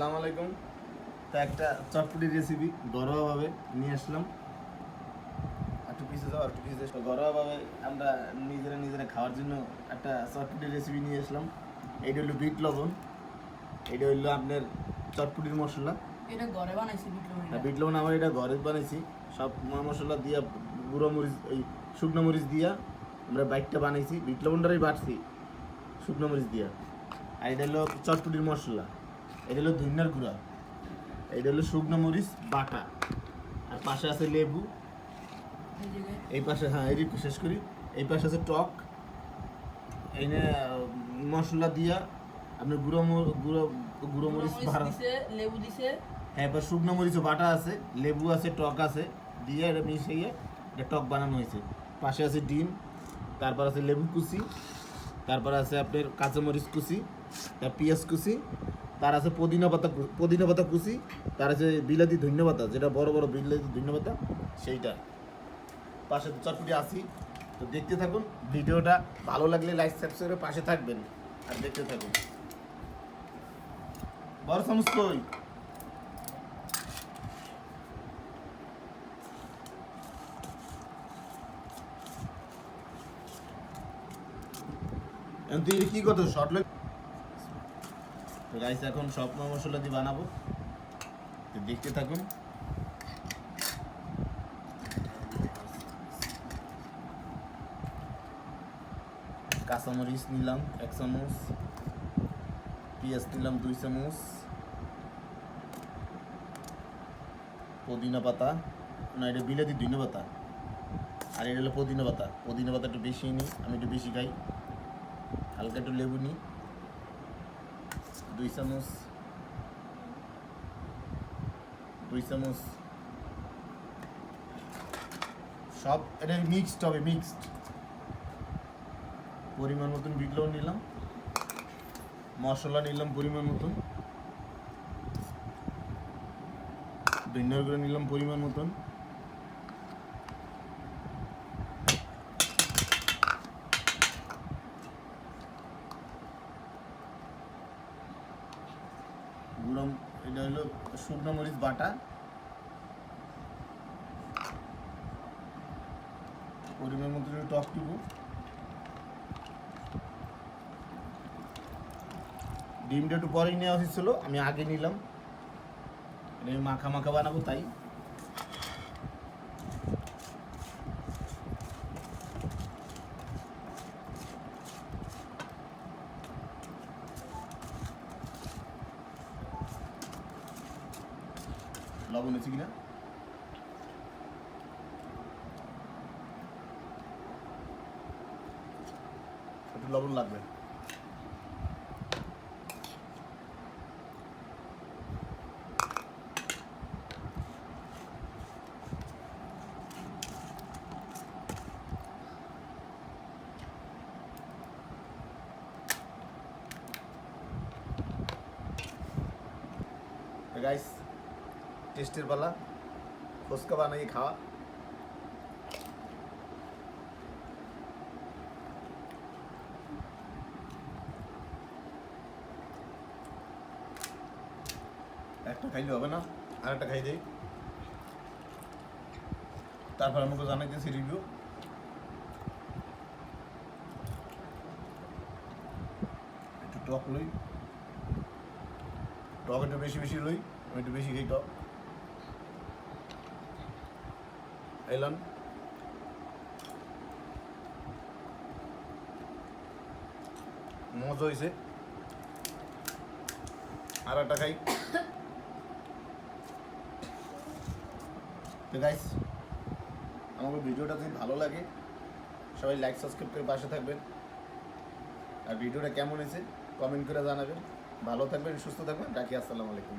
আসসালামু আলাইকুম। তো একটা চটপটি রেসিপি ঘরোয়াভাবে নিয়ে আসলাম। একটু পিছে যাও একটু পিছে যাও। ঘরোয়াভাবে আমরা নিজেরা নিজেরা খাওয়ার জন্য একটা চটপটি রেসিপি নিয়ে আসলাম। এইটা হলো বিট লবণ। এটা হলো আপনার চটপটির মশলা। এটা ঘরে বানাইছি বিক্রম আর বিট লবণ আমার এটা ঘরে বানাইছি। সব মশলা দিয়া গুঁড়ো মরিচ এই শুকনো মরিচ দিয়া আমরা বাইকটা বানাইছি। বিট লবণটাই বাটছি শুকনো মরিচ দিয়া। আর এটা হলো চটপটির মশলা। এটা হলো ধনিয়ার গুঁড়া। এটা হলো শুকনো মরিচ বাটা। আর পাশে আছে লেবু। এই পাশে হ্যাঁ এই শেষ করি। এই পাশে আছে টক। এই নে, আহ, মশলা দিয়া আপনার গুঁড়ো গুঁড়ো গুঁড়ো মরিচ মরিচ ভাড়া। লেবু দিছে। হ্যাঁ এবার শুকনো মরিচও বাটা আছে লেবু আছে টক আছে। দিয়ে এটা মিশিয়ে এটা টক বানানো হয়েছে। পাশে আছে ডিম তারপর আছে লেবু কুচি তারপর আছে আপনার কাঁচামরিচ কুচি তার পেঁয়াজ কুচি তার আছে পুদিনা পাতা পুদিনা পাতা কুচি তার আছে বিলাতি ধন্য পাতা যেটা বড় বড় বিলাতি ধন্য পাতা সেইটা। পাশে চটপটি আসি তো দেখতে থাকুন, ভিডিওটা ভালো লাগলে লাইক সাবস্ক্রাইব পাশে থাকবেন। আর দেখতে থাকুন। বড় সমস্ত কি করতো শর্ট তো গাইস এখন সব মশলা দিয়ে বানাবো। তো দেখতে থাকুন। কাঁচামরিচ নিলাম, এক চামচ। পেঁয়াজ নিলাম, দুই চামচ। পুদিনা পাতা। না, এটা বিলাতি ধনে পাতা। আর এটা হলো পুদিনা পাতা। পুদিনা পাতা একটু বেশি নিই আমি একটু বেশি খাই। হালকা একটু লেবু নিই দুই চামচ। দুই চামচ। সব, এটা মিক্সড হবে মিক্সড পরিমাণ মতন বিট নিলাম। মশলা নিলাম পরিমাণ মতন। ধনিয়ার গুঁড়ো নিলাম পরিমাণ মতন। গুঁড়ো, এটা হলো শুকনো মরিচ বাটা। পরিমাণ মতো টক দিব। ডিমটা একটু পরেই নেওয়া হয়েছিল ছিল আমি আগে নিলাম। এটা মাখা মাখা বানাবো তাই। লবণ আছে কিনা একটু লবণ লাগবে গাইস টেস্টের পালা ফুচকা বানিয়ে খাওয়া। একটা খাইলে হবে না আর একটা খাই দেই। তারপর আমাকে জানাই জানাইতেছি রিভিউ একটু টক লই। টক একটু বেশি বেশি লই, আমি একটু বেশি খাই টক। এলাম। মজা হয়েছে আর একটা খাই গাইস আমাকে ভিডিওটা যদি ভালো লাগে, সবাই লাইক সাবস্ক্রাইব করে পাশে থাকবেন। আর ভিডিওটা কেমন হয়েছে কমেন্ট করে জানাবেন। ভালো থাকবেন, সুস্থ থাকবেন, রাখি, আসসালামু আলাইকুম।